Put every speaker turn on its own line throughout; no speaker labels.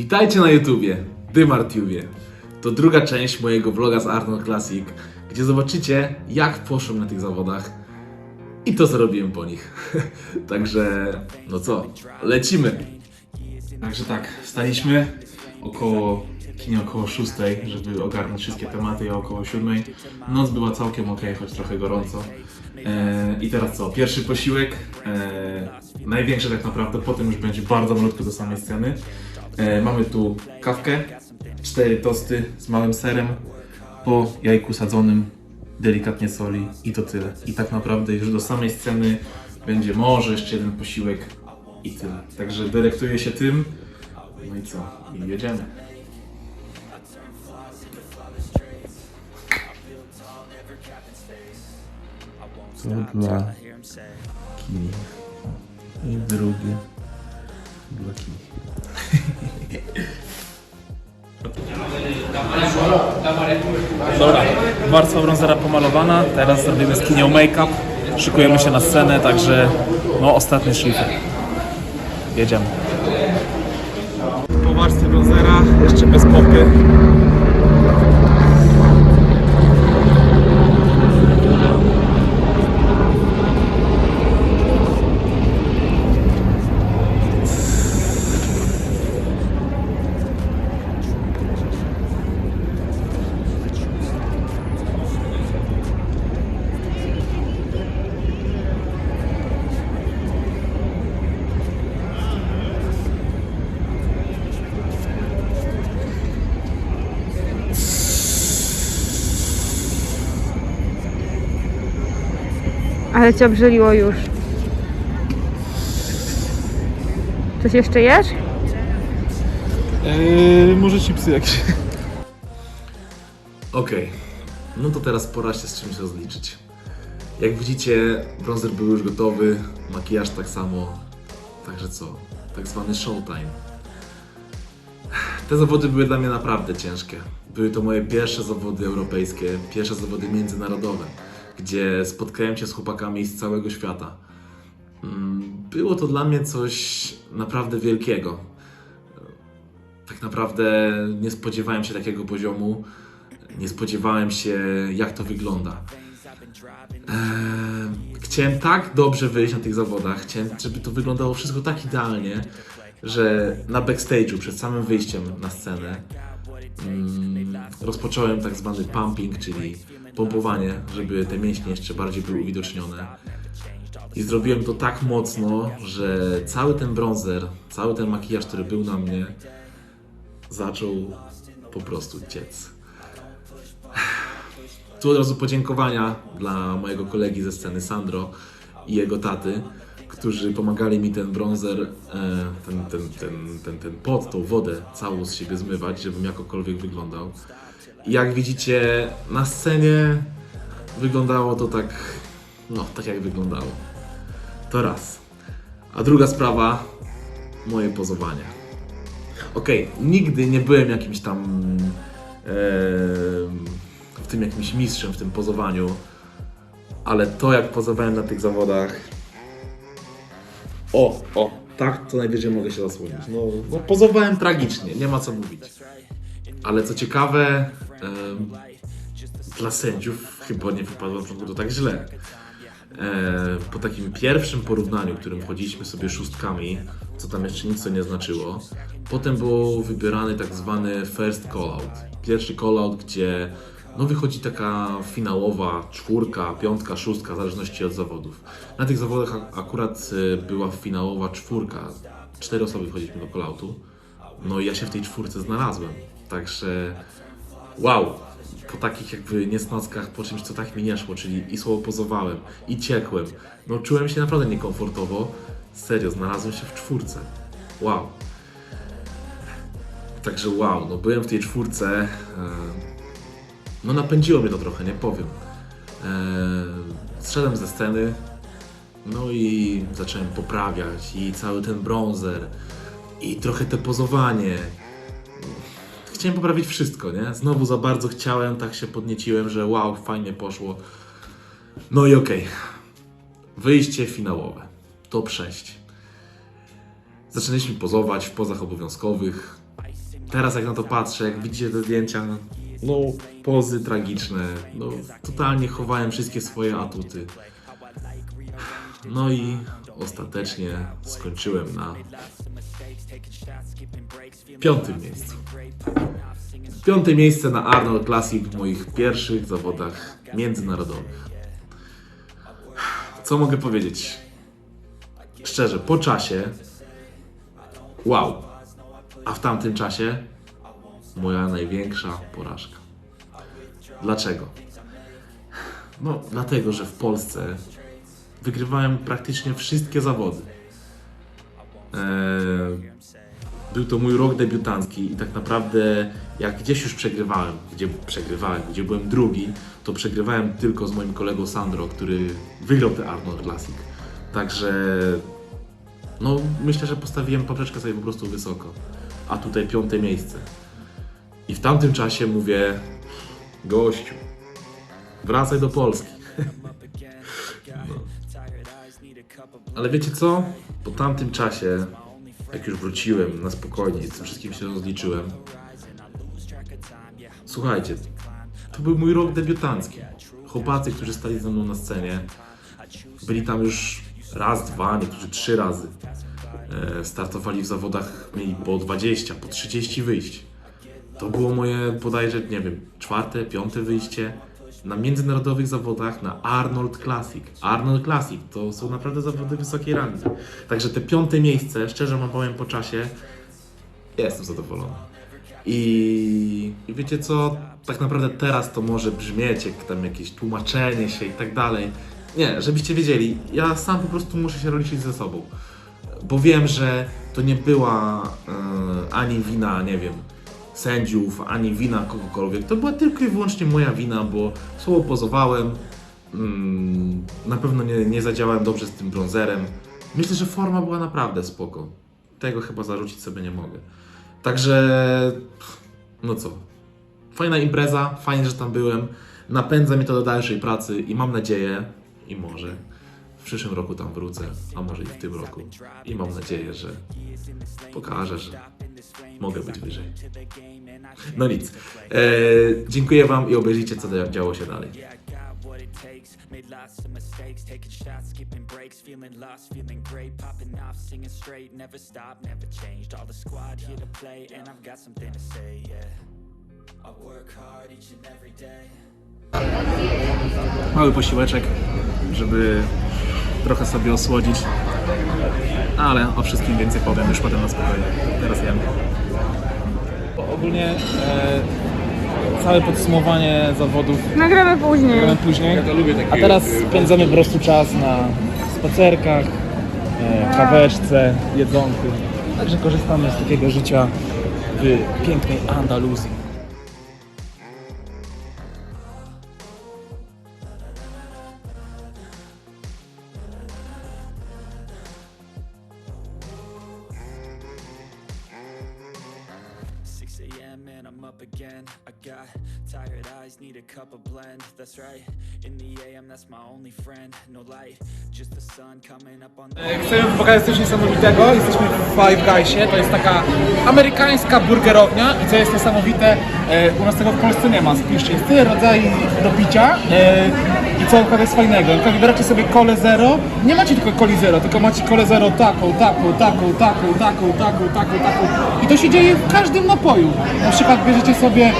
Witajcie na YouTubie, Dymartubie. To druga część mojego vloga z Arnold Classic, gdzie zobaczycie jak poszłem na tych zawodach i to co robiłem po nich. Także, no co, lecimy. Także tak, wstaliśmy około kinie około 6, żeby ogarnąć wszystkie tematy, a około 7. Noc była całkiem ok, choć trochę gorąco. E, I teraz co? Pierwszy posiłek, e, największy tak naprawdę, potem już będzie bardzo malutko do samej sceny. E, mamy tu kawkę, cztery tosty z małym serem, po jajku sadzonym, delikatnie soli i to tyle. I tak naprawdę już do samej sceny będzie może jeszcze jeden posiłek i tyle. Także delektuję się tym. No i co? I jedziemy. To dla Kini. I drugie dla Kini.
Dobra, warstwa brązera pomalowana, teraz zrobimy z kinią make-up, szykujemy się na scenę, także no ostatni szlifer. Jedziemy. Po warstwie brązera, jeszcze bez pompy.
Ale cię obrzeliło już. Coś jeszcze jesz?
Yy, może chipsy jakieś.
Okej, no to teraz pora się z czymś rozliczyć. Jak widzicie, bronzer był już gotowy, makijaż tak samo. Także co? Tak zwany showtime. Te zawody były dla mnie naprawdę ciężkie. Były to moje pierwsze zawody europejskie, pierwsze zawody międzynarodowe, gdzie spotkałem się z chłopakami z całego świata. Mm, Było to dla mnie coś naprawdę wielkiego. Tak naprawdę nie spodziewałem się takiego poziomu. Nie spodziewałem się, jak to wygląda. Eee, chciałem tak dobrze wyjść na tych zawodach, chciałem, żeby to wyglądało wszystko tak idealnie, że na backstage'u, przed samym wyjściem na scenę, mm, rozpocząłem tak zwany pumping, czyli pompowanie, żeby te mięśnie jeszcze bardziej były uwidocznione. I zrobiłem to tak mocno, że cały ten bronzer, cały ten makijaż, który był na mnie, zaczął po prostu ciec. Tu od razu podziękowania dla mojego kolegi ze sceny Sandro i jego taty, którzy pomagali mi ten bronzer, e, ten, ten, ten, ten, ten pot, tą wodę całą z siebie zmywać, żebym jakokolwiek wyglądał. Jak widzicie na scenie wyglądało to tak, no tak jak wyglądało. To raz. A druga sprawa, moje pozowanie. Okej, nigdy nie byłem jakimś tam w tym jakimś mistrzem w tym pozowaniu, ale to jak pozowałem na tych zawodach. O, o, tak to najwyżej mogę się zasłonić. No, no pozowałem tragicznie, nie ma co mówić. Ale co ciekawe, dla sędziów chyba nie wypadło to tak źle. E, po takim pierwszym porównaniu, którym wchodziliśmy sobie szóstkami, co tam jeszcze nic nie znaczyło, potem był wybierany tak zwany first call-out. Pierwszy call-out, gdzie no wychodzi taka finałowa czwórka, piątka, szóstka, w zależności od zawodów. Na tych zawodach ak- akurat e, była finałowa czwórka. Cztery osoby wchodziliśmy do call-outu. No i ja się w tej czwórce znalazłem. Także wow, po takich jakby niesnackach, po czymś, co tak mi nie szło, czyli i słowo pozowałem, i ciekłem, no czułem się naprawdę niekomfortowo. Serio, znalazłem się w czwórce. Wow. Także wow, no byłem w tej czwórce. E, no napędziło mnie to trochę, nie powiem. E, zszedłem ze sceny, no i zacząłem poprawiać i cały ten bronzer i trochę te pozowanie chciałem poprawić wszystko, nie? Znowu za bardzo chciałem, tak się podnieciłem, że wow, fajnie poszło. No i okej. Wyjście finałowe. Top 6. Zaczęliśmy pozować w pozach obowiązkowych. teraz jak na to patrzę, jak widzicie te zdjęcia, no pozy tragiczne, no totalnie chowałem wszystkie swoje atuty. No i ostatecznie skończyłem na piątym miejscu. Piąte miejsce na Arnold Classic w moich pierwszych zawodach międzynarodowych. Co mogę powiedzieć? Szczerze, po czasie wow. A w tamtym czasie moja największa porażka. Dlaczego? No, dlatego, że w Polsce wygrywałem praktycznie wszystkie zawody. Eee, był to mój rok debiutancki i tak naprawdę jak gdzieś już przegrywałem, gdzie przegrywałem, gdzie byłem drugi, to przegrywałem tylko z moim kolegą Sandro, który wygrał te Arnold Classic. Także no myślę, że postawiłem poprzeczkę sobie po prostu wysoko. A tutaj piąte miejsce. I w tamtym czasie mówię, gościu, wracaj do Polski. no. Ale wiecie co? Po tamtym czasie, jak już wróciłem na spokojnie, z tym wszystkim się rozliczyłem. Słuchajcie, to był mój rok debiutancki. Chłopacy, którzy stali ze mną na scenie, byli tam już raz, dwa, niektórzy trzy razy. E, startowali w zawodach, mieli po 20, po 30 wyjść. To było moje bodajże, nie wiem, czwarte, piąte wyjście na międzynarodowych zawodach na Arnold Classic. Arnold Classic to są naprawdę zawody wysokiej rangi. Także te piąte miejsce, szczerze wam powiem po czasie, jestem zadowolony. I, I wiecie co? Tak naprawdę teraz to może brzmieć jak tam jakieś tłumaczenie się i tak dalej. Nie, żebyście wiedzieli, ja sam po prostu muszę się rozliczyć ze sobą. Bo wiem, że to nie była e, ani wina, nie wiem, sędziów, ani wina kogokolwiek. To była tylko i wyłącznie moja wina, bo słowo pozowałem. Mm, na pewno nie, nie zadziałałem dobrze z tym bronzerem. Myślę, że forma była naprawdę spoko. Tego chyba zarzucić sobie nie mogę. Także, no co, fajna impreza, fajnie, że tam byłem. Napędza mnie to do dalszej pracy i mam nadzieję, i może w przyszłym roku tam wrócę, a może i w tym roku. I mam nadzieję, że pokażę, że mogę być wyżej. No nic. E, dziękuję Wam i obejrzyjcie, co dzia- działo się dalej.
Made lots of mistakes, taking shots, skipping breaks, feeling lost, feeling great, popping off, singing straight, never never changed. All the squad here to play, and I've got something to say, yeah. I work hard each and every day.
Mały posiłeczek, żeby trochę sobie osłodzić. Ale o wszystkim więcej powiem już potem na spokojnie. Teraz jem. Ogólnie e, całe podsumowanie zawodów
Nagramy później.
Gramy później. A teraz spędzamy po prostu czas na spacerkach, e, kaweczce, jedzonku. Także korzystamy z takiego życia w pięknej Andaluzji.
Up again. I got tired eyes, need a cup of blend. That's right. In the AM, that's my only friend. No light, just the sun coming up on the.
Chcemy pokazać coś niesamowitego. Jesteśmy w Five Guysie. To jest taka amerykańska burgerownia. I co jest niesamowite, e, u nas tego w Polsce nie ma. Spójrzcie, jest tyle rodzajów do picia. E, I co naprawdę jest fajnego. Przykład wybieracie sobie kole zero. Nie macie tylko coli zero, tylko macie kole zero taką, taką, taką, taką, taką, taką, taką, taką. I to się dzieje w każdym napoju. Na przykład bierzecie sobie e,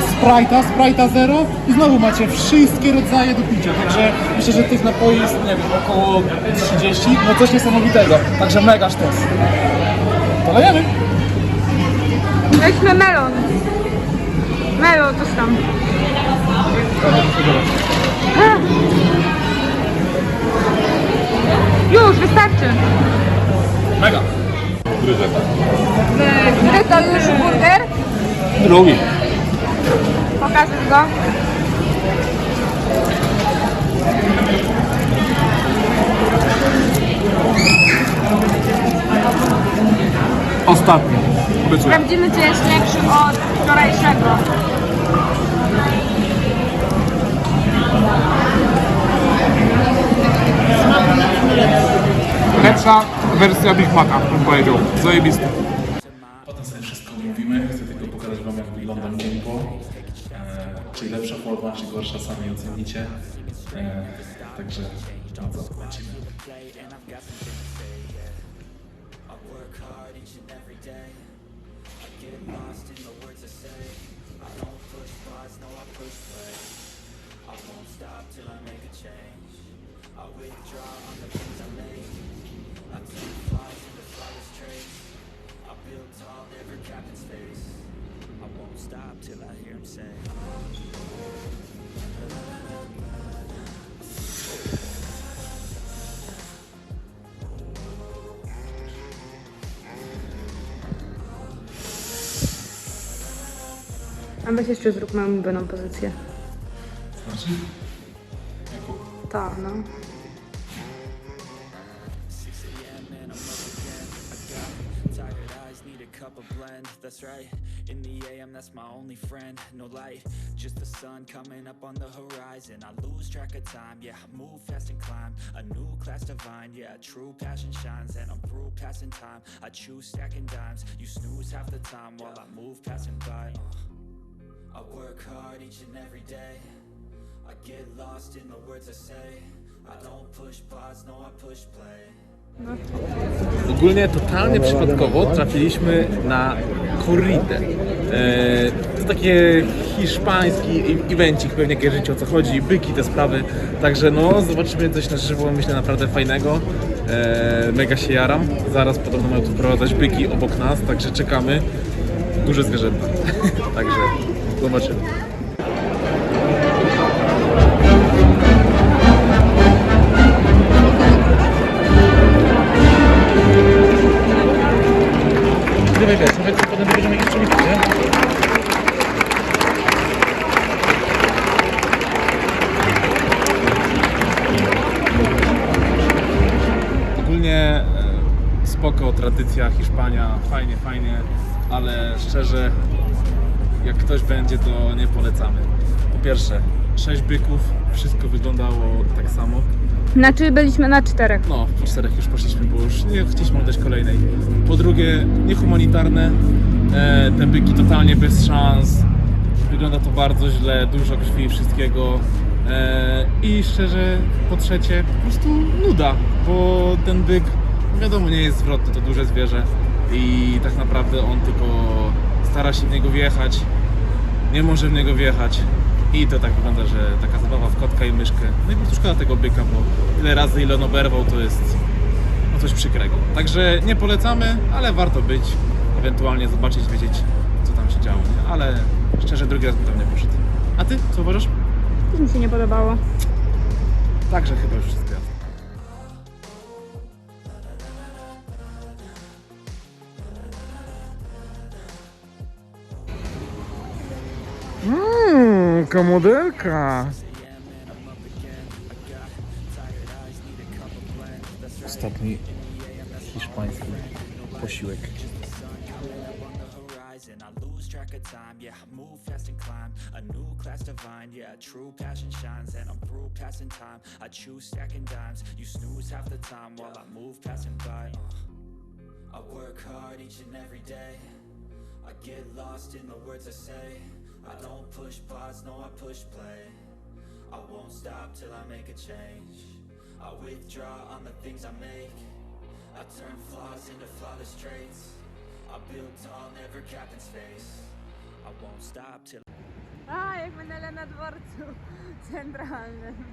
Sprite'a, Sprite'a zero i znowu macie wszystkie rodzaje do picia. Także myślę, że tych napoi jest, nie wiem, około 30. No coś niesamowitego. Także mega sztos. Dolejemy.
Weźmy melon. Melon, coś tam. Już, wystarczy.
Mega.
Który to już burger?
Drugi.
Pokażesz go.
Ostatni. Obiecuję.
Sprawdzimy, czy jest lepszy od wczorajszego.
Lepsza wersja Big Maca, bym powiedział. Zajebisty.
Potem sobie wszystko mówimy, chcę tylko pokazać Wam, jak wygląda miękko. E, czy lepsza forma, czy gorsza, sami ocenicie. E, także, no co, lecimy.
A weź jeszcze zrób moją ulubioną pozycję.
Znaczy?
Ta, no.
Cup of blend, that's right. In the AM, that's my only friend. No light, just the sun coming up on the horizon. I lose track of time, yeah, I move fast and climb. A new class divine, yeah, true passion shines. And I'm through passing time. I choose stacking dimes. You snooze half the time while I move passing by. Uh. I work hard each and every day. I get lost in the words I say. I don't push pause, no, I push play.
Ogólnie totalnie przypadkowo trafiliśmy na corridę. E, to takie hiszpański evencik, pewnie kojarzycie o co chodzi, byki, te sprawy. Także no, zobaczymy coś na żywo, myślę naprawdę fajnego. E, mega się jaram. Zaraz podobno mają tu wprowadzać byki obok nas, także czekamy. Duże zwierzęta. zobaczymy. Gdyby wiesz, nawet potem będziemy jeszcze nie nie? Ogólnie e, spoko, tradycja, Hiszpania, fajnie, fajnie, ale szczerze, ktoś będzie, to nie polecamy. Po pierwsze, sześć byków, wszystko wyglądało tak samo.
Znaczy byliśmy na czterech.
No, po czterech już poszliśmy, bo już nie chcieliśmy oddać kolejnej. Po drugie, niehumanitarne. E, te byki totalnie bez szans. Wygląda to bardzo źle, dużo krwi wszystkiego. E, I szczerze, po trzecie, po prostu nuda, bo ten byk, wiadomo, nie jest zwrotny, to duże zwierzę. I tak naprawdę on tylko stara się w niego wjechać, nie może w niego wjechać. I to tak wygląda, że taka zabawa w kotka i myszkę. No i po prostu szkoda tego byka, bo ile razy ile on oberwał, to jest no coś przykrego. Także nie polecamy, ale warto być, ewentualnie zobaczyć, wiedzieć co tam się działo. Nie? Ale szczerze drugi raz bym tam nie poszedł. A ty, co uważasz?
Też mi się nie podobało.
Także chyba już wszystko Mmm, komodelka. Ostatni hiszpański posiłek.
horizon. I lose track of time, yeah, I move fast and climb. A new class divine, yeah, true passion shines. And I'm through passing time. I choose stacking dimes. You snooze half the time while I move passing by. Uh. I work hard each and every day. I get lost in the words I say. I don't push pause, no, I push play. I won't stop till I make a change. I withdraw on the things I make. I turn flaws into flawless traits. I build tall, never capped in space. I won't stop till
A, jak będę na dworcu centralnym.